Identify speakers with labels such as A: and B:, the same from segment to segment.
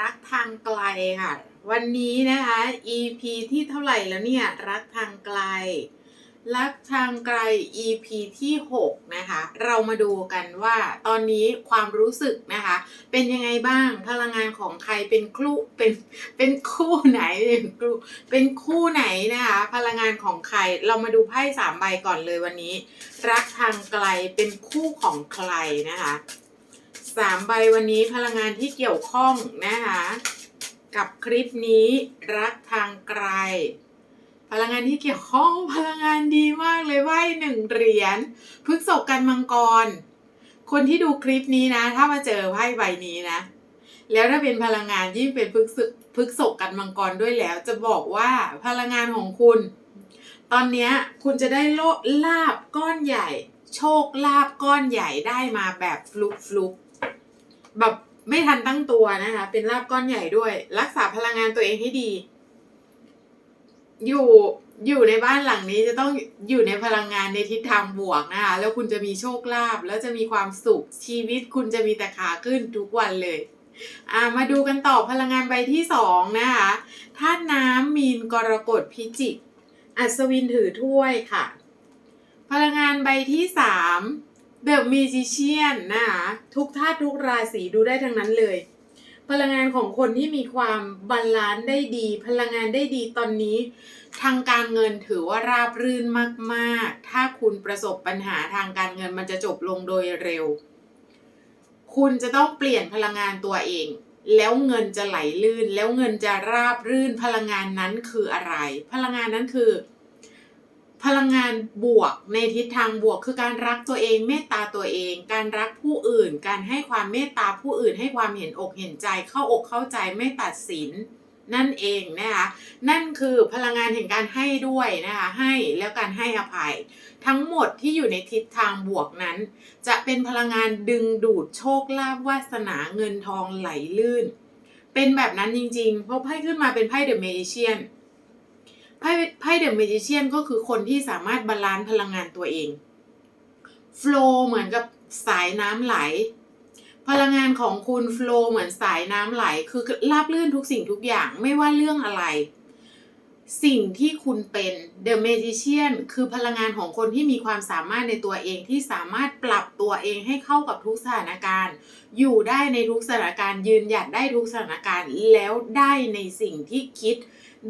A: รักทางไกลค่ะ วันนี้นะคะ EP ที่เท่าไหร่แล้วเนี่ย รักทางไกล รักทางไกล EP ที่6นะคะ เรามาดูกันว่าตอนนี้ความรู้สึกนะคะ เป็นยังไงบ้างพลังงานของใครเป็นครู่เป็นเป็นคู่ไหนเป็นคู่เป็นคู่ไหนนะคะ พลังงานของใครเรามาดูไพ่สามใบก่อนเลยวันนี้ รักทางไกลเป็นคู่ของใครนะคะ สามใบวันนี้พลังงานที่เกี่ยวข้องนะคะ กับคลิปนี้รักทางไกล พลังงานที่เกี่ยวข้องพลังงานดีมากเลยไหวหนึ่งเหรียญพฤกษกกันมังกร คนที่ดูคลิปนี้นะ ถ้ามาเจอไพ่ใบนี้นะ แล้วถ้าเป็นพลังงานยิ่เป็นพฤกษพฤกษกกันมังกรด้วยแล้ว จะบอกว่าพลังงานของคุณ ตอนนี้คุณจะได้โลลาบก้อนใหญ่โชคลาบก้อนใหญ่ได้มาแบบฟลุกฟลุก แบบไม่ทันตั้งตัวนะคะ เป็นลาบก้อนใหญ่ด้วย รักษาพลังงานตัวเองให้ดี อยู่อยู่ในบ้านหลังนี้จะต้องอยู่ในพลังงานในทิศทางบวกนะคะ แล้วคุณจะมีโชคลาภแล้วจะมีความสุขชีวิตคุณจะมีแต่ขาขึ้นทุกวันเลยอ่ามาดูกันต่อพลังงานใบที่สองนะคะธาตุน้ำมีนกรกฎพิจิก อัศวินถือถ้วยค่ะ พลังงานใบที่สาม เดอะมีจิเชียนนะคะทุกธาตุทุกราศีดูได้ทั้งนั้นเลย พลังงานของคนที่มีความบาลานซ์ได้ดี พลังงานได้ดีตอนนี้ ทางการเงินถือว่าราบรื่นมากๆ ถ้าคุณประสบปัญหาทางการเงินมันจะจบลงโดยเร็ว คุณจะต้องเปลี่ยนพลังงานตัวเองแล้วเงินจะไหลลื่น แล้วเงินจะราบรื่นพลังงานนั้นคืออะไร พลังงานนั้นคือ พลังงานบวกในทิศทางบวกคือการรักตัวเองเมตตาตัวเอง การรักผู้อื่น การให้ความเมตตาผู้อื่น ให้ความเห็นอกเห็นใจเข้าอกเข้าใจไม่ตัดสินนั่นเองนะคะนั่นคือพลังงานแห่งการให้ด้วยนะคะให้แล้วการให้อภัย ทั้งหมดที่อยู่ในทิศทางบวกนั้น จะเป็นพลังงานดึงดูดโชคลาภวาสนาเงินทองไหลลื่น เป็นแบบนั้นจริงๆเพราะไพ่ขึ้นมาเป็นไพ่เดอะเมจิเชียน ไพ่ไพ่เดอะเมจิเชียนก็คือคนที่สามารถบาลานซ์พลังงานตัวเองฟล์เหมือนกับสายน้ำไหล พลังงานของคุณฟล์เหมือนสายน้ำไหล คือราบลื่นทุกสิ่งทุกอย่างไม่ว่าเรื่องอะไร สิ่งที่คุณเป็น The Magician คือพลังงานของคนที่มีความสามารถในตัวเองที่สามารถปรับตัวเองให้เข้ากับทุกสถานการณ์ อยู่ได้ในทุกสถานการณ์ยืนหยัดได้ทุกสถานการณ์แล้วได้ในสิ่งที่คิด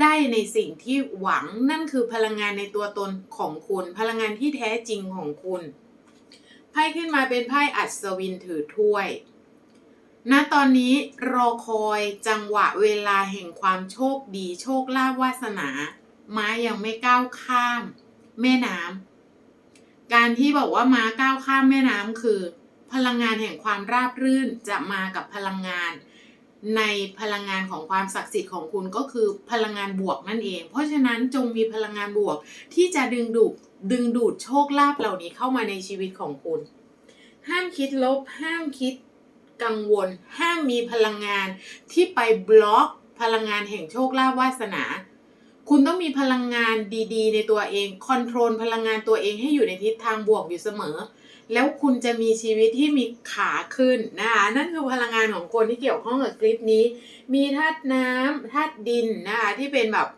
A: ได้ในสิ่งที่หวังนั่นคือพลังงานในตัวตนของคุณ พลังงานที่แท้จริงของคุณ ไพ่ขึ้นมาเป็นไพ่อัศวินถือถ้วยณตอนนี้รอคอยจังหวะเวลาแห่งความโชคดีโชคลาภวาสนา ม้ายังไม่ก้าวข้าม แม่น้ำการที่บอกว่าม้าก้าวข้ามแม่น้ำคือ พลังงานแห่งความราบรื่นจะมากับพลังงาน ในพลังงานของความศักดิ์สิทธิ์ของคุณก็คือพลังงานบวกนั่นเอง เพราะฉะนั้นจงมีพลังงานบวกที่จะดึงดูดดึงดูดโชคลาภเหล่านี้เข้ามาในชีวิตของคุณ ห้ามคิดลบ ห้ามคิดกังวล ห้ามมีพลังงานที่ไปบล็อกพลังงานแห่งโชคลาภวาสนา คุณต้องมีพลังงานดีๆ ในตัวเองคอนโทรลพลังงานตัวเองให้อยู่ในทิศทางบวกอยู่เสมอ แล้วคุณจะมีชีวิตที่มีขาขึ้นนะคะนั่นคือพลังงานของคนที่เกี่ยวข้องกับคลิปนี้ มีธาตุน้ำธาตุดินนะคะที่เป็นแบบ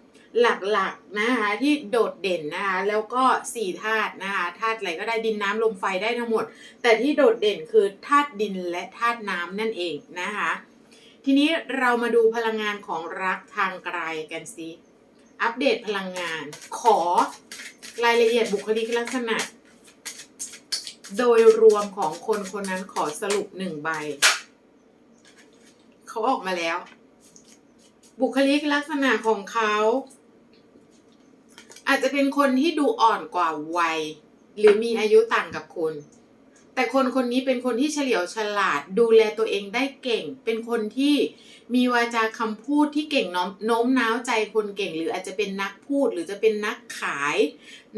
A: หลักๆนะคะที่โดดเด่นนะคะแล้วก็สี่ธาตุนะคะธาตุอะไรก็ได้ดินน้ำลมไฟได้ทั้งหมด แต่ที่โดดเด่นคือธาตุดินและธาตุน้ำนั่นเองนะคะทีนี้เรามาดูพลังงานของรักทางไกลกันสิ อัปเดตพลังงาน ขอรายละเอียดบุคลิกลักษณะ โดยรวมของคนคนนั้นขอสรุปหนึ่งใบ เขาออกมาแล้ว บุคลิกลักษณะของเขา อาจจะเป็นคนที่ดูอ่อนกว่าวัย หรือมีอายุต่างกับคุณ แต่คนคนนี้เป็นคนที่เฉลียวฉลาด ดูแลตัวเองได้เก่ง เป็นคนที่มีวาจาคำพูดที่เก่งน้อมโน้มน้าวใจคนเก่ง หรืออาจจะเป็นนักพูด หรือจะเป็นนักขาย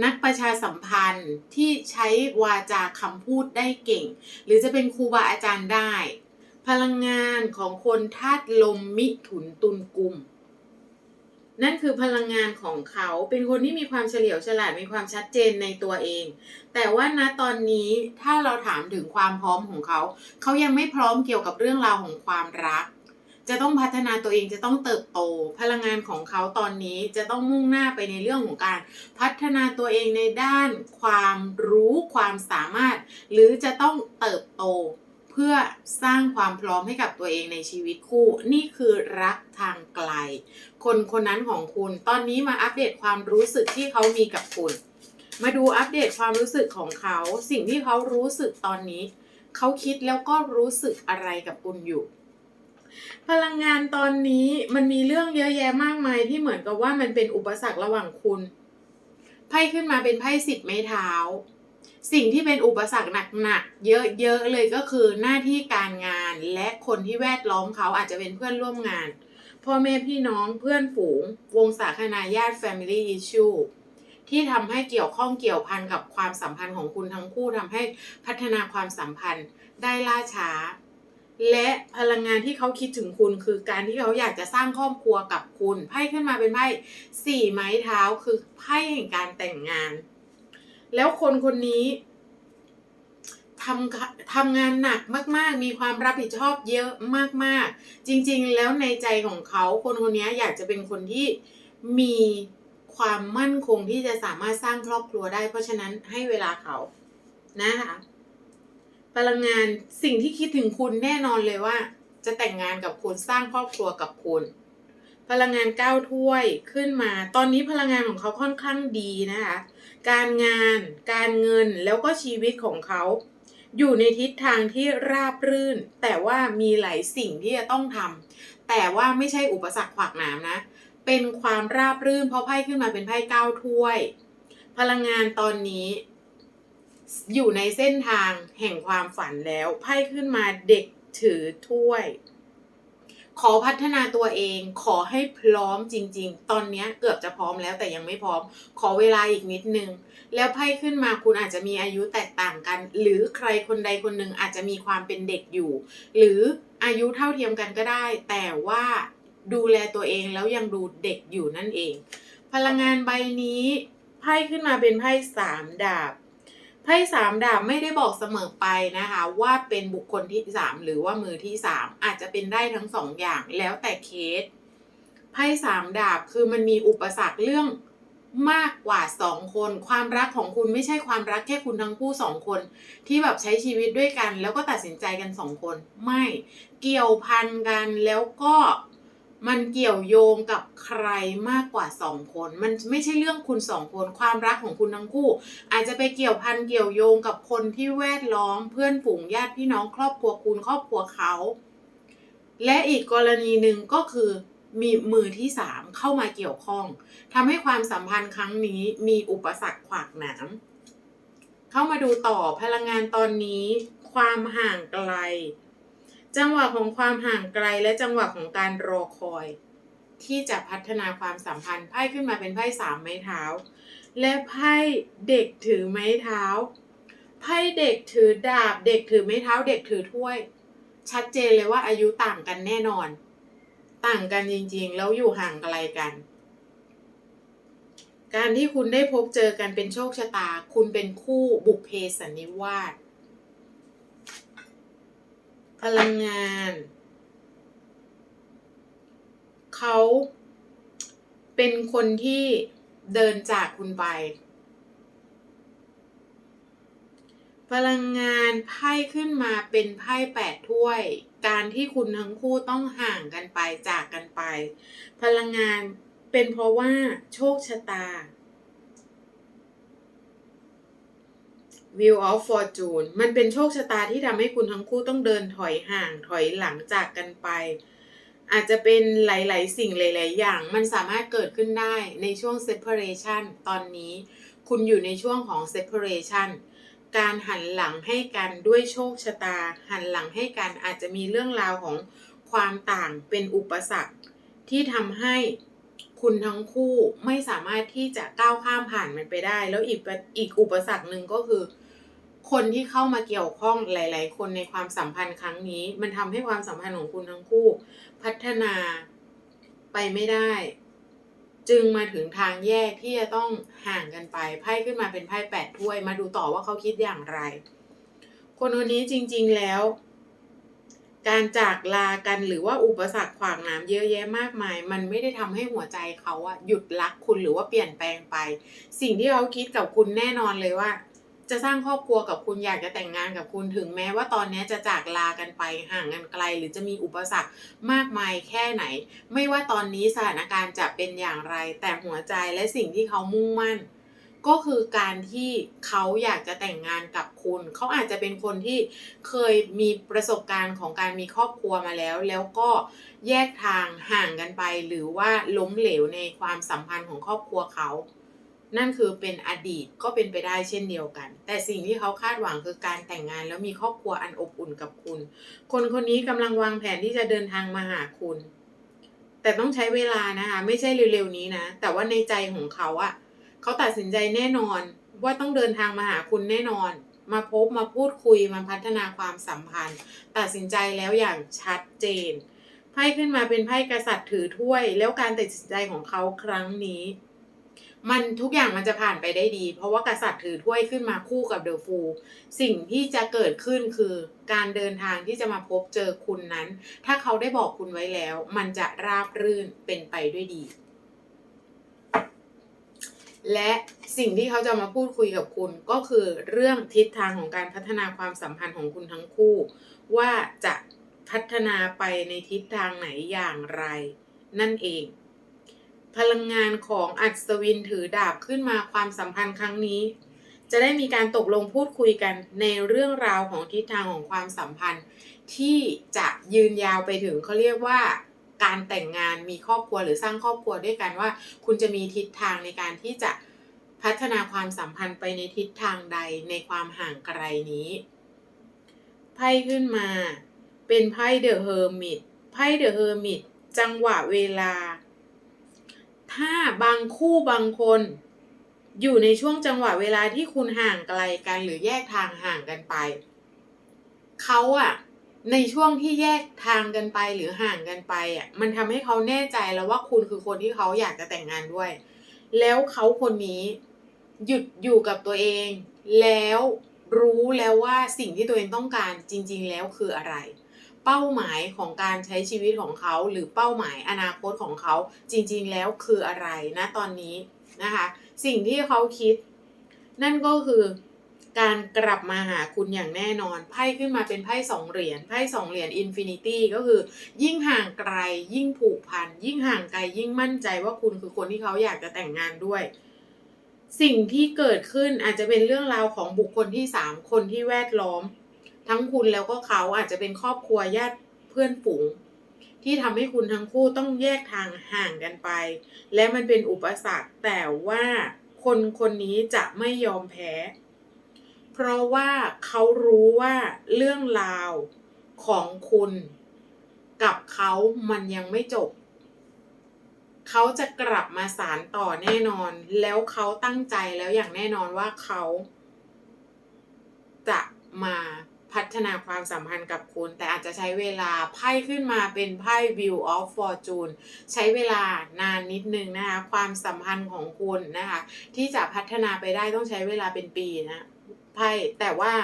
A: นักประชาสัมพันธ์ที่ใช้วาจาคำพูดได้เก่ง หรือจะเป็นครูบาอาจารย์ได้ พลังงานของคนธาตุลมมิถุนตุลกุม นั่นคือพลังงานของเขาเป็นคนที่มีความเฉลียวฉลาดมีความชัดเจนในตัวเอง แต่ว่าณตอนนี้ถ้าเราถามถึงความพร้อมของเขา เขายังไม่พร้อมเกี่ยวกับเรื่องราวของความรัก จะต้องพัฒนาตัวเองจะต้องเติบโต พลังงานของเขาตอนนี้จะต้องมุ่งหน้าไปในเรื่องของการ พัฒนาตัวเองในด้าน ความรู้ความสามารถ หรือจะต้องเติบโต พื่อสร้างความพร้อมให้กับตัวเองในชีวิตคู่ นี่คือรักทางไกล คนคนนั้นของคุณตอนนี้มาอัปเดตความรู้สึกที่เขามีกับคุณ มาดูอัปเดตความรู้สึกของเขา สิ่งที่เขารู้สึกตอนนี้ เขาคิดแล้วก็รู้สึกอะไรกับคุณอยู่ พลังงานตอนนี้มันมีเรื่องเยอะแยะมากมายที่เหมือนกับว่ามันเป็นอุปสรรคระหว่างคุณไพ่ขึ้นมาเป็นไพ่สิบไม้เท้า สิ่งที่เป็นอุปสรรคหนักๆเยอะๆเลยก็คือหน้าที่การงานและคนที่แวดล้อมเขาอาจจะเป็นเพื่อนร่วมงาน พ่อแม่พี่น้องเพื่อนฝูง วงสาคนาญาติ Family Issue ที่ทำให้เกี่ยวข้องเกี่ยวพันกับความสัมพันธ์ของคุณทั้งคู่ทำให้พัฒนาความสัมพันธ์ได้ล่าช้า และพลังงานที่เขาคิดถึงคุณคือการที่เขาอยากจะสร้างครอบครัวกับคุณไพ่ขึ้นมาเป็นไพ่สี่ไม้เท้าคือไพ่แห่งการแต่งงาน แล้วคนคนนี้ทำทำงานหนักมาก ๆ มีความรับผิดชอบเยอะมาก ๆ จริง ๆ แล้วในใจของเขาคนคนนี้อยากจะเป็นคนที่มีความมั่นคงที่จะสามารถสร้างครอบครัวได้ เพราะฉะนั้นให้เวลาเขานะคะพลังงานสิ่งที่คิดถึงคุณแน่นอนเลยว่า จะแต่งงานกับคุณสร้างครอบครัวกับคุณ พลังงานเก้าถ้วยขึ้นมา ตอนนี้พลังงานของเขาค่อนข้างดีนะคะ การงาน การเงินแล้วก็ชีวิตของเขา อยู่ในทิศทางที่ราบรื่น แต่ว่ามีหลายสิ่งที่จะต้องทำแต่ว่าไม่ใช่อุปสรรคขวากหนามนะ เป็นความราบรื่นเพราะไพ่ขึ้นมาเป็นไพ่เก้าถ้วย พลังงานตอนนี้อยู่ในเส้นทางแห่งความฝันแล้วไพ่ขึ้นมาเด็กถือถ้วย ขอพัฒนาตัวเอง ขอให้พร้อมจริง ๆ ตอนนี้เกือบจะพร้อมแล้วแต่ยังไม่พร้อม ขอเวลาอีกนิดนึง แล้วไพ่ขึ้นมาคุณอาจจะมีอายุแตกต่างกัน หรือใครคนใดคนหนึ่งอาจจะมีความเป็นเด็กอยู่ หรืออายุเท่าเทียมกันก็ได้ แต่ว่าดูแลตัวเองแล้วยังดูเด็กอยู่นั่นเอง พลังงานใบนี้ไพ่ขึ้นมาเป็นไพ่สามดาบ ไพ่สามดาบไม่ได้บอกเสมอไปนะคะ ว่าเป็นบุคคลที่สามหรือว่ามือที่สามอาจจะเป็นได้ทั้งสองอย่างแล้วแต่เคสไพ่สามดาบคือมันมีอุปสรรคเรื่องมากกว่าสองคน ความรักของคุณไม่ใช่ความรักแค่คุณทั้งคู่สองคน ที่แบบใช้ชีวิตด้วยกัน แล้วก็ตัดสินใจกันสองคน ไม่เกี่ยวพันกันแล้วก็ มันเกี่ยวโยงกับใครมากกว่าสองคน มันไม่ใช่เรื่องคุณสองคน ความรักของคุณทั้งคู่ อาจจะไปเกี่ยวพันเกี่ยวโยงกับคนที่แวดล้อม เพื่อนฝูงญาติพี่น้องครอบครัวคุณครอบครัวเขา และอีกกรณีหนึ่งก็คือมีมือที่สามเข้ามาเกี่ยวข้องทำให้ความสัมพันธ์ครั้งนี้มีอุปสรรคขวากหนามเข้ามาดูต่อพลังงานตอนนี้ ความห่างไกล จังหวะของความห่างไกลและจังหวะของการรอคอย ที่จะพัฒนาความสัมพันธ์ไพ่ขึ้นมาเป็นไพ่สามไม้เท้า และไพ่เด็กถือไม้เท้า ไพ่เด็กถือดาบ เด็กถือไม้เท้า เด็กถือถ้วย ชัดเจนเลยว่าอายุต่างกันแน่นอน ต่างกันจริงๆ แล้วอยู่ห่างไกลกันการที่คุณได้พบเจอกันเป็นโชคชะตา คุณเป็นคู่บุพเพสันนิวาส พลังงาน เขาเป็นคนที่เดินจากคุณไป พลังงานไพ่ขึ้นมาเป็นไพ่แปดถ้วย การที่คุณทั้งคู่ต้องห่างกันไปจากกันไป พลังงานเป็นเพราะว่าโชคชะตา Wheel of Fortune มันเป็นโชคชะตาที่ทำให้คุณทั้งคู่ต้องเดินถอยห่างถอยหลังจากกันไป อาจจะเป็นหลาย ๆ สิ่งหลาย ๆ อย่าง มันสามารถเกิดขึ้นได้ในช่วง separation ตอนนี้ คุณอยู่ในช่วงของ separation การหันหลังให้กันด้วยโชคชะตา หันหลังให้กันอาจจะมีเรื่องราวของความต่างเป็นอุปสรรคที่ทำให้ คุณทั้งคู่ไม่สามารถที่จะก้าวข้ามผ่านมันไปได้ แล้วอีกอีกอุปสรรคหนึ่งก็คือ คนที่เข้ามาเกี่ยวข้องหลาย ๆ คนในความสัมพันธ์ครั้งนี้ มันทำให้ความสัมพันธ์ของคุณทั้งคู่ พัฒนาไปไม่ได้ จึงมาถึงทางแยกที่จะต้องห่างกันไปไพ่ขึ้นมาเป็นไพ่แปดถ้วย มาดูต่อว่าเขาคิดอย่างไร คนคนนี้จริง ๆ แล้ว การจากลากันหรือว่าอุปสรรคขวางหน้ำเยอะแยะมากมาย มันไม่ได้ทำให้หัวใจเขาอะหยุดรักคุณหรือว่าเปลี่ยนแปลงไป สิ่งที่เขาคิดกับคุณแน่นอนเลยว่า จะสร้างครอบครัวกับคุณอยากจะแต่งงานกับคุณถึงแม้ว่าตอนนี้จะจากลากันไปห่างกันไกล หรือจะมีอุปสรรคมากมายแค่ไหน ไม่ว่าตอนนี้สถานการณ์จะเป็นอย่างไร แต่หัวใจและสิ่งที่เขามุ่งมั่น ก็คือการที่เขาอยากจะแต่งงานกับคุณ เขาอาจจะเป็นคนที่เคยมีประสบการณ์ของการมีครอบครัวมาแล้ว แล้วก็แยกทางห่างกันไป หรือว่าล้มเหลวในความสัมพันธ์ของครอบครัวเขา นั่นคือเป็นอดีตก็เป็นไปได้เช่นเดียวกัน แต่สิ่งที่เขาคาดหวังคือการแต่งงานแล้วมีครอบครัวอันอบอุ่นกับคุณ คนคนนี้กำลังวางแผนที่จะเดินทางมาหาคุณ แต่ต้องใช้เวลานะคะ ไม่ใช่เร็วๆนี้นะ แต่ว่าในใจของเขาอะ เขาตัดสินใจแน่นอนว่าต้องเดินทางมาหาคุณแน่นอน มาพบมาพูดคุยมาพัฒนาความสัมพันธ์ ตัดสินใจแล้วอย่างชัดเจนไพ่ขึ้นมาเป็นไพ่กษัตริย์ถือถ้วย แล้วการตัดสินใจของเขาครั้งนี้ มันทุกอย่างมันจะผ่านไปได้ดี เพราะว่ากษัตริย์ถือถ้วยขึ้นมาคู่กับเดอะฟูสิ่งที่จะเกิดขึ้นคือ การเดินทางที่จะมาพบเจอคุณนั้น ถ้าเขาได้บอกคุณไว้แล้ว มันจะราบรื่นเป็นไปด้วยดี และสิ่งที่เขาจะมาพูดคุยกับคุณก็คือเรื่องทิศทางของการพัฒนาความสัมพันธ์ของคุณทั้งคู่ ว่าจะพัฒนาไปในทิศทางไหนอย่างไร นั่นเอง พลังงานของอัศวินถือดาบขึ้นมาความสัมพันธ์ครั้งนี้ จะได้มีการตกลงพูดคุยกันในเรื่องราวของทิศทางของความสัมพันธ์ ที่จะยืนยาวไปถึงเขาเรียกว่า การแต่งงานมีครอบครัวหรือสร้างครอบครัวด้วยกันว่า คุณจะมีทิศทางในการที่จะพัฒนาความสัมพันธ์ไปในทิศทางใดในความห่างไกลนี้ไพ่ขึ้นมา เป็นไพ่เดอะเฮอร์มิตไพ่เดอะเฮอร์มิตจังหวะเวลา ถ้าบางคู่บางคน อยู่ในช่วงจังหวะเวลาที่คุณห่างไกลกันหรือแยกทางห่างกันไป เขาอะ ในช่วงที่แยกทางกันไปหรือห่างกันไปอะมันทำให้เขาแน่ใจแล้วว่าคุณคือคนที่เขาอยากจะแต่งงานด้วย แล้วเขาคนนี้หยุดอยู่กับตัวเอง แล้วรู้แล้วว่าสิ่งที่ตัวเองต้องการจริง ๆ แล้วคืออะไร เป้าหมายของการใช้ชีวิตของเขาหรือเป้าหมายอนาคตของเขาจริง ๆ แล้วคืออะไรนะตอนนี้นะคะ สิ่งที่เขาคิด นั่นก็คือ การกลับมาหาคุณอย่างแน่นอนไพ่ขึ้นมาเป็นไพ่สองเหรียญไพ่สองเหรียญอินฟินิตี้ก็คือ ยิ่งห่างไกล ยิ่งผูกพัน ยิ่งห่างไกลยิ่งมั่นใจว่าคุณคือคนที่เขาอยากจะแต่งงานด้วย สิ่งที่เกิดขึ้นอาจจะเป็นเรื่องราวของบุคคลที่สามคนที่แวดล้อม ทั้งคุณแล้วก็เขาอาจจะเป็นครอบครัวญาติเพื่อนฝูง ที่ทำให้คุณทั้งคู่ต้องแยกทางห่างกันไป และมันเป็นอุปสรรคแต่ว่าคนคนนี้จะไม่ยอมแพ้ เพราะว่าเขารู้ว่าเรื่องราวของคุณกับเขามันยังไม่จบ เขาจะกลับมาสารต่อแน่นอน แล้วเขาตั้งใจแล้วอย่างแน่นอนว่าเขา จะมาพัฒนาความสัมพันธ์กับคุณ แต่อาจจะใช้เวลาไพ่ขึ้นมาเป็นไพ่ View of Fortune ใช้เวลานานนิดนึงนะคะ ความสัมพันธ์ของคุณนะคะ ที่จะพัฒนาไปได้ต้องใช้เวลาเป็นปีนะ ไพ่แต่ว่า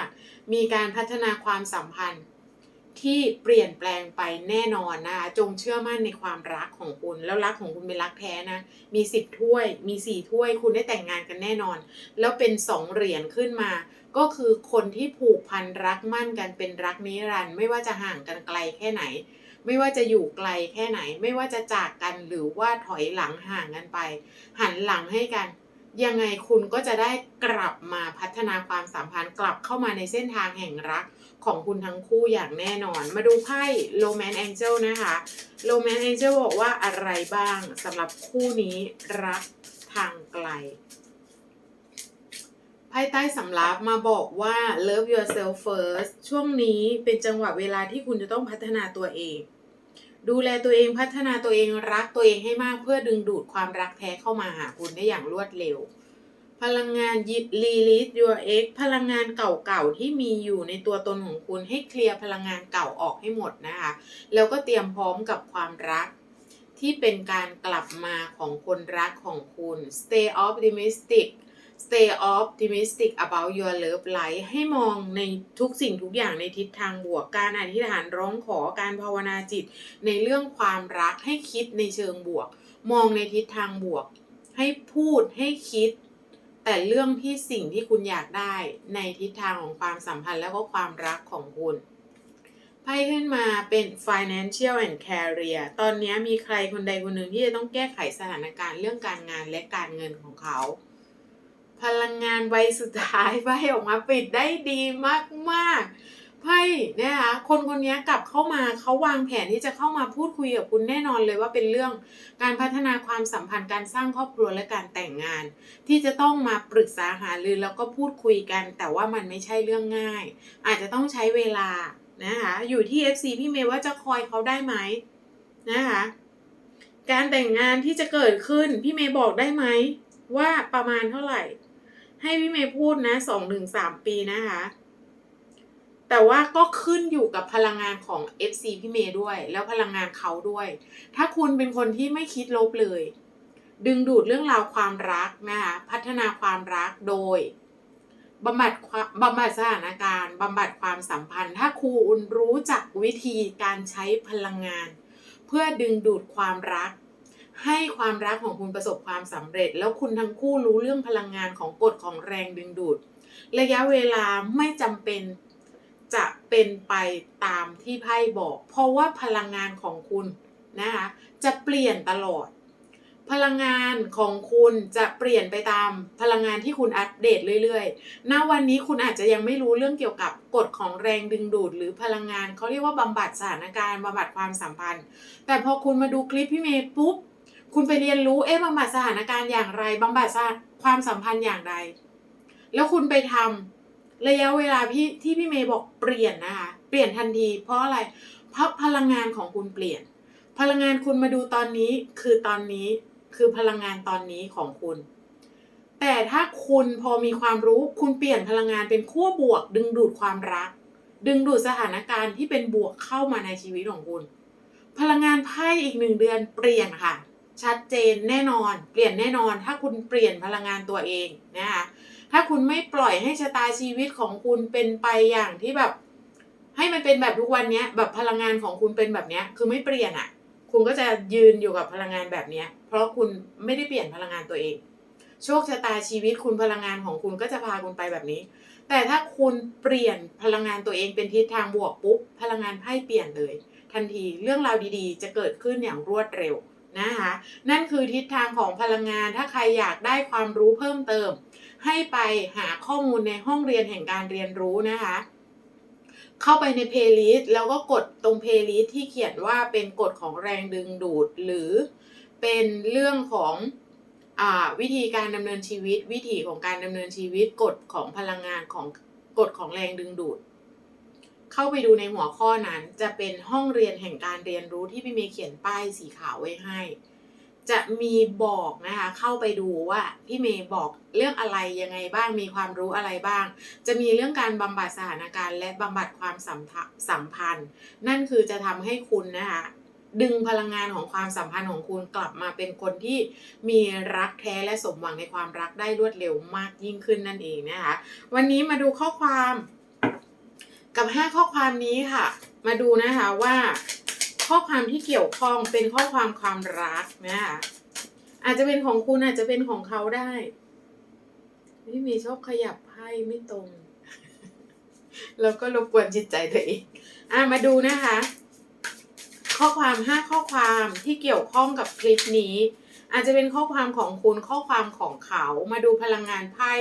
A: มีการพัฒนาความสัมพันธ์ที่เปลี่ยนแปลงไปแน่นอนนะคะจงเชื่อมั่นในความรักของคุณ แล้วรักของคุณเป็นรักแท้นะ มีสิบถ้วย มีสี่ถ้วย คุณได้แต่งงานกันแน่นอน แล้วเป็นสองเหรียญขึ้นมา ก็คือคนที่ผูกพันรักมั่นกันเป็นรักนิรันดร์ไม่ว่าจะห่างกันไกลแค่ไหน ไม่ว่าจะอยู่ไกลแค่ไหน ไม่ว่าจะจากกันหรือว่าถอยหลังห่างกันไป หันหลังให้กัน ยังไงคุณก็จะได้กลับมาพัฒนาความสัมพันธ์กลับเข้ามาในเส้นทางแห่งรักของคุณทั้งคู่อย่างแน่นอน มาดูไพ่ Romance Angel นะคะ Romance Angel บอกว่าอะไรบ้างสำหรับคู่นี้รักทางไกลไพ่ใต้สำรับมาบอกว่า love yourself first ช่วงนี้เป็นจังหวะเวลาที่คุณจะต้องพัฒนาตัวเอง ดูแลตัวเองพัฒนาตัวเองรักตัวเองให้มากเพื่อดึงดูดความรักแท้เข้ามาหาคุณได้อย่างรวดเร็ว พลังงาน release your ex พลังงานเก่าๆที่มีอยู่ในตัวตนของคุณให้เคลียร์พลังงานเก่าออกให้หมดนะคะ แล้วก็เตรียมพร้อมกับความรักที่เป็นการกลับมาของคนรักของคุณ stay optimistic stay optimistic about your love life ให้มองในทุกสิ่งทุกอย่างในทิศทางบวก การอธิษฐานร้องขอการภาวนาจิต ในเรื่องความรักให้คิดในเชิงบวก มองในทิศทางบวก ให้พูดให้คิด แต่เรื่องที่สิ่งที่คุณอยากได้ในทิศทางของความสัมพันธ์แล้วก็ความรักของคุณไพ่ขึ้นมาเป็น financial and career ตอนนี้มีใครคนใดคนหนึ่งที่จะต้องแก้ไขสถานการณ์เรื่องการงานและการเงินของเขา พลังงานใบสุดท้ายไพ่ออกมาปิดได้ดีมากๆไพ่นะคะคนคนนี้กลับเข้ามาเขาวางแผนที่จะเข้ามาพูดคุยกับคุณแน่นอนเลยว่าเป็นเรื่องการพัฒนาความสัมพันธ์การสร้างครอบครัวและการแต่งงาน ที่จะต้องมาปรึกษาหารือแล้วก็พูดคุยกัน แต่ว่ามันไม่ใช่เรื่องง่าย อาจจะต้องใช้เวลานะคะอยู่ที่ FC พี่เมย์ว่าจะคอยเขาได้ไหมนะคะการแต่งงานที่จะเกิดขึ้นพี่เมย์บอกได้ไหมว่าประมาณเท่าไหร่ ให้พี่เมย์พูดนะสองถึงสามปีนะคะ แต่ว่าก็ขึ้นอยู่กับพลังงานของ FC พี่เมย์ด้วย แล้วพลังงานเขาด้วย ถ้าคุณเป็นคนที่ไม่คิดลบเลย ดึงดูดเรื่องราวความรักนะคะพัฒนาความรักโดยบำบัดควาบำบัดสถานการณ์บำบัดความสัมพันธ์ ถ้าคุณรู้จักวิธีการใช้พลังงาน เพื่อดึงดูดความรัก ให้ความรักของคุณประสบความสำเร็จ แล้วคุณทั้งคู่รู้เรื่องพลังงานของกฎของแรงดึงดูด ระยะเวลาไม่จำเป็นจะเป็นไปตามที่ไพ่บอก เพราะว่าพลังงานของคุณนะคะจะเปลี่ยนตลอด พลังงานของคุณจะเปลี่ยนไปตามพลังงานที่คุณอัปเดตเรื่อยๆ ณ วันนี้คุณอาจจะยังไม่รู้เรื่องเกี่ยวกับกฎของแรงดึงดูด หรือพลังงานเขาเรียกว่าบำบัดสถานการณ์บำบัดความสัมพันธ์ แต่พอคุณมาดูคลิปพี่เมย์ปุ๊บ คุณไปเรียนรู้เอ๊ะบำบัดสถานการณ์อย่างไรบำบัดความสัมพันธ์อย่างไร แล้วคุณไปทำระยะเวลาพี่ที่พี่เมย์บอกเปลี่ยนนะคะเปลี่ยนทันที เพราะอะไรเพราะพลังงานของคุณเปลี่ยน พลังงานคุณมาดูตอนนี้คือตอนนี้คือพลังงานตอนนี้ของคุณ แต่ถ้าคุณพอมีความรู้คุณเปลี่ยนพลังงานเป็นขั้วบวก ดึงดูดความรัก ดึงดูดสถานการณ์ที่เป็นบวกเข้ามาในชีวิตของคุณ พลังงานไพ่อีกหนึ่งเดือนเปลี่ยนค่ะ ชัดเจนแน่นอน เปลี่ยนแน่นอน ถ้าคุณเปลี่ยนพลังงานตัวเองนะคะถ้าคุณไม่ปล่อยให้ชะตาชีวิตของคุณเป็นไปอย่างที่แบบ ให้มันเป็นแบบทุกวันเนี้ยแบบพลังงานของคุณเป็นแบบเนี้ย คือไม่เปลี่ยนอะ่ะ คุณก็จะยืนอยู่กับพลังงานแบบเนี้ย เพราะคุณไม่ได้เปลี่ยนพลังงานตัวเอง โชคชะตาชีวิตคุณพลังงานของคุณก็จะพาคุณไปแบบนี้ แต่ถ้าคุณเปลี่ยนพลังงานตัวเองเป็นทิศทางบวกปุ๊บพลังงานไพ่เปลี่ยนเลย ทันทีเรื่องราวดีๆ จะเกิดขึ้นอย่างรวดเร็ว นะคะนั่นคือทิศทางของพลังงานถ้าใครอยากได้ความรู้เพิ่มเติม ให้ไปหาข้อมูลในห้องเรียนแห่งการเรียนรู้นะคะเข้าไปในเพลย์ลิสต์แล้วก็กดตรงเพลย์ลิสต์ที่เขียนว่าเป็นกฎของแรงดึงดูด หรือเป็นเรื่องของอวิธีการดำเนินชีวิต วิถีของการดำเนินชีวิตกฎของพลังงานของกฎของแรงดึงดูด เข้าไปดูในหัวข้อนั้น จะเป็นห้องเรียนแห่งการเรียนรู้ที่พี่เมย์เขียนป้ายสีขาวไว้ให้ จะมีบอกนะคะ เข้าไปดูว่าพี่เมย์บอกเรื่องอะไรยังไงบ้างมีความรู้อะไรบ้าง จะมีเรื่องการบำบัดสถานการณ์ และบำบัดความสัมพันธ์สัมพันธ์ นั่นคือจะทำให้คุณนะคะดึงพลังงานของความสัมพันธ์ของคุณกลับมาเป็นคนที่มีรักแท้และสมหวังในความรักได้รวดเร็วมากยิ่งขึ้นนั่นเองนะคะ วันนี้มาดูข้อความ กับ 5 ข้อความนี้ค่ะ มาดูนะคะว่า ข้อความที่เกี่ยวข้องเป็นข้อความความรักนะคะอาจจะเป็นของคุณอาจจะเป็นของเขาได้พี่มีชอบขยับไพ่ไม่ตรง แล้วก็รบกวนจิตใจตัวเองอะมาดูนะคะ ข้อความห้าข้อความที่เกี่ยวข้องกับคลิปนี้ อาจจะเป็นข้อความของคุณข้อความของเขา มาดูพลังงานไพ่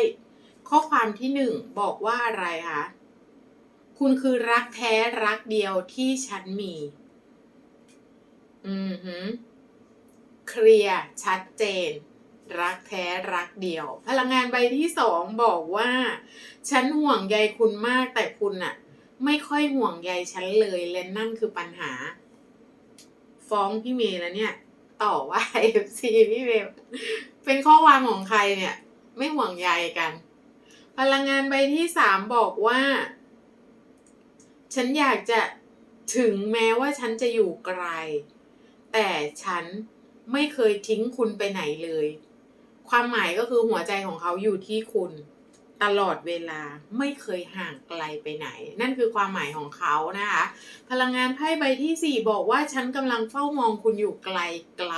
A: ข้อความที่หนึ่งบอกว่าอะไรคะ คุณคือรักแท้รักเดียวที่ฉันมี อือหือ เคลียร์ชัดเจน รักแท้รักเดียว พลังงานใบที่สองบอกว่า ฉันห่วงใยคุณมากแต่คุณน่ะ ไม่ค่อยห่วงใยฉันเลยและนั่นคือปัญหา ฟ้องพี่เมย์แล้วเนี่ย ต่อว่า FC พี่เมย์เป็นข้อวามของใครเนี่ย ไม่ห่วงใยกัน พลังงานใบที่สามบอกว่า ฉันอยากจะถึงแม้ว่าฉันจะอยู่ไกล แต่ฉันไม่เคยทิ้งคุณไปไหนเลย ความหมายก็คือหัวใจของเขาอยู่ที่คุณ ตลอดเวลาไม่เคยห่างไกลไปไหน นั่นคือความหมายของเขานะคะ พลังงานไพ่ใบที่สี่บอกว่าฉันกำลังเฝ้ามองคุณอยู่ไกลไกล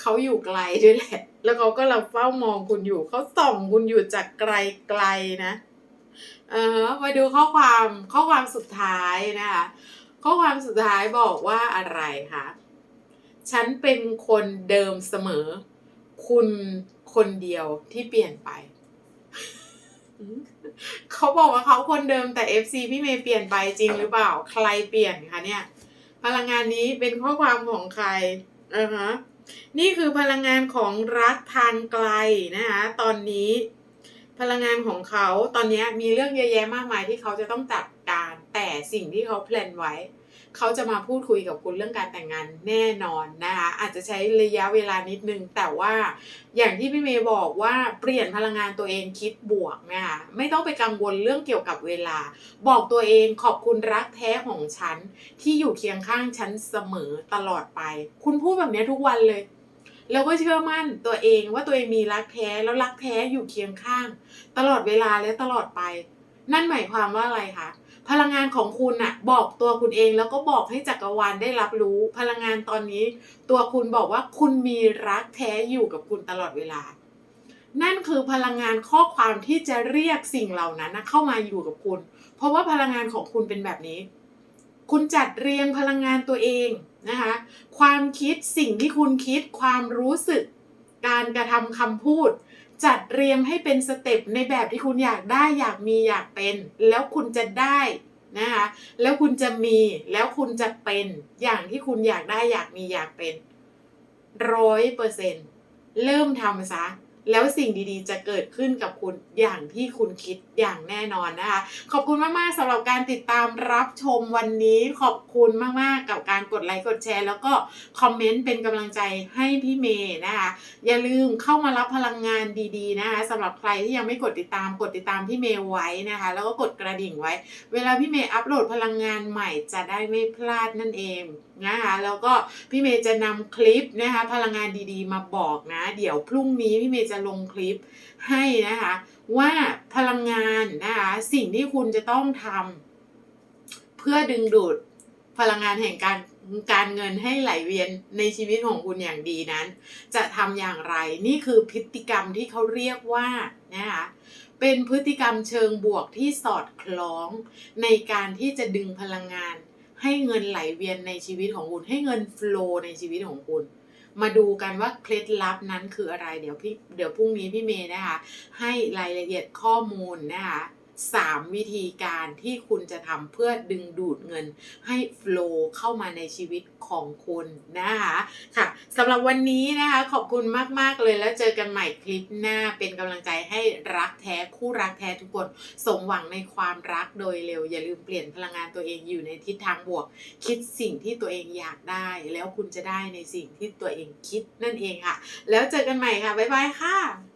A: เขาอยู่ไกลด้วยแหละ แล้วเขาก็กำลังเฝ้ามองคุณอยู่ เขาส่องคุณอยู่จากไกลไกลนะ เออมาดูข้อความข้อความสุดท้ายนะคะข้อความสุดท้ายบอกว่าอะไรคะฉันเป็นคนเดิมเสมอ คุณคนเดียวที่เปลี่ยนไป เขาบอกว่าเขาคนเดิมแต่ FC พี่เมย์เปลี่ยนไปจริงหรือเปล่า ใครเปลี่ยนคะเนี่ย พลังงานนี้เป็นข้อความของใครอ่าฮะนี่คือพลังงานของรักทางไกลนะคะตอนนี้ พลังงานของเขาตอนนี้มีเรื่องเยอะแยะมากมายที่เขาจะต้องจัดการแต่สิ่งที่เขาแพลนไว้ เขาจะมาพูดคุยกับคุณเรื่องการแต่งงานแน่นอนนะคะอาจจะใช้ระยะเวลานิดนึง แต่ว่าอย่างที่พี่เมย์บอกว่าเปลี่ยนพลังงานตัวเองคิดบวกนะคะไม่ต้องไปกังวลเรื่องเกี่ยวกับเวลา บอกตัวเองขอบคุณรักแท้ของฉันที่อยู่เคียงข้างฉันเสมอตลอดไป คุณพูดแบบนี้ทุกวันเลย แล้วก็เชื่อมั่นตัวเองว่าตัวเองมีรักแท้แล้วรักแท้อยู่เคียงข้าง ตลอดเวลาและตลอดไป นั่นหมายความว่าอะไรคะพลังงานของคุณน่ะบอกตัวคุณเองแล้วก็บอกให้จักรวาลได้รับรู้ พลังงานตอนนี้ ตัวคุณบอกว่าคุณมีรักแท้อยู่กับคุณตลอดเวลา นั่นคือพลังงานข้อความที่จะเรียกสิ่งเหล่านั้นนะเข้ามาอยู่กับคุณ เพราะว่าพลังงานของคุณเป็นแบบนี้ คุณจัดเรียงพลังงานตัวเอง นะคะ ความคิดสิ่งที่คุณคิดความรู้สึก การกระทำคำพูด จัดเรียงให้เป็นสเต็ปในแบบที่คุณอยากได้อยากมีอยากเป็น แล้วคุณจะได้นะคะแล้วคุณจะมีแล้วคุณจะเป็นอย่างที่คุณอยากได้อยากมีอยากเป็นร้อยเปอร์เซ็นเริ่มทำซะ แล้วสิ่งดีๆ จะเกิดขึ้นกับคุณอย่างที่คุณคิดอย่างแน่นอนนะคะ ขอบคุณมากๆสำหรับการติดตามรับชมวันนี้ขอบคุณมากๆกับการกดไลค์กดแชร์ แล้วก็คอมเมนต์เป็นกำลังใจให้พี่เมย์นะคะ อย่าลืมเข้ามารับพลังงานดีๆนะคะสำหรับใครที่ยังไม่กดติดตามกดติดตามพี่เมย์ไว้นะคะ แล้วก็กดกระดิ่งไว้ เวลาพี่เมย์อัปโหลดพลังงานใหม่จะได้ไม่พลาดนั่นเองนะคะแล้วก็พี่เมย์จะนำคลิปนะคะพลังงานดีๆ มาบอกนะ เดี๋ยวพรุ่งนี้พี่เมย์จะลงคลิปให้นะคะ ว่าพลังงานนะคะสิ่งที่คุณจะต้องทำเพื่อดึงดูดพลังงานแห่งการการเงินให้ไหลเวียนในชีวิตของคุณอย่างดีนั้น จะทำอย่างไรนี่คือพฤติกรรมที่เขาเรียกว่านะคะเป็นพฤติกรรมเชิงบวกที่สอดคล้องในการที่จะดึงพลังงาน ให้เงินไหลเวียนในชีวิตของคุณ ให้เงินฟลอในชีวิตของคุณ มาดูกันว่าเคล็ดลับนั้นคืออะไร เดี๋ยวพี่เดี๋ยวพรุ่งนี้พี่เมย์นะคะ ให้รายละเอียดข้อมูลนะคะ สามวิธีการที่คุณจะทำเพื่อดึงดูดเงินให้ฟลอเข้ามาในชีวิตของคุณนะคะค่ะสำหรับวันนี้นะคะขอบคุณมาก ๆ เลยแล้วเจอกันใหม่คลิปหน้าเป็นกำลังใจให้รักแท้คู่รักแท้ทุกคนสมหวังในความรักโดยเร็ว อย่าลืมเปลี่ยนพลังงานตัวเองอยู่ในทิศทางบวก คิดสิ่งที่ตัวเองอยากได้ แล้วคุณจะได้ในสิ่งที่ตัวเองคิดนั่นเองค่ะ แล้วเจอกันใหม่ค่ะบ๊ายบายค่ะ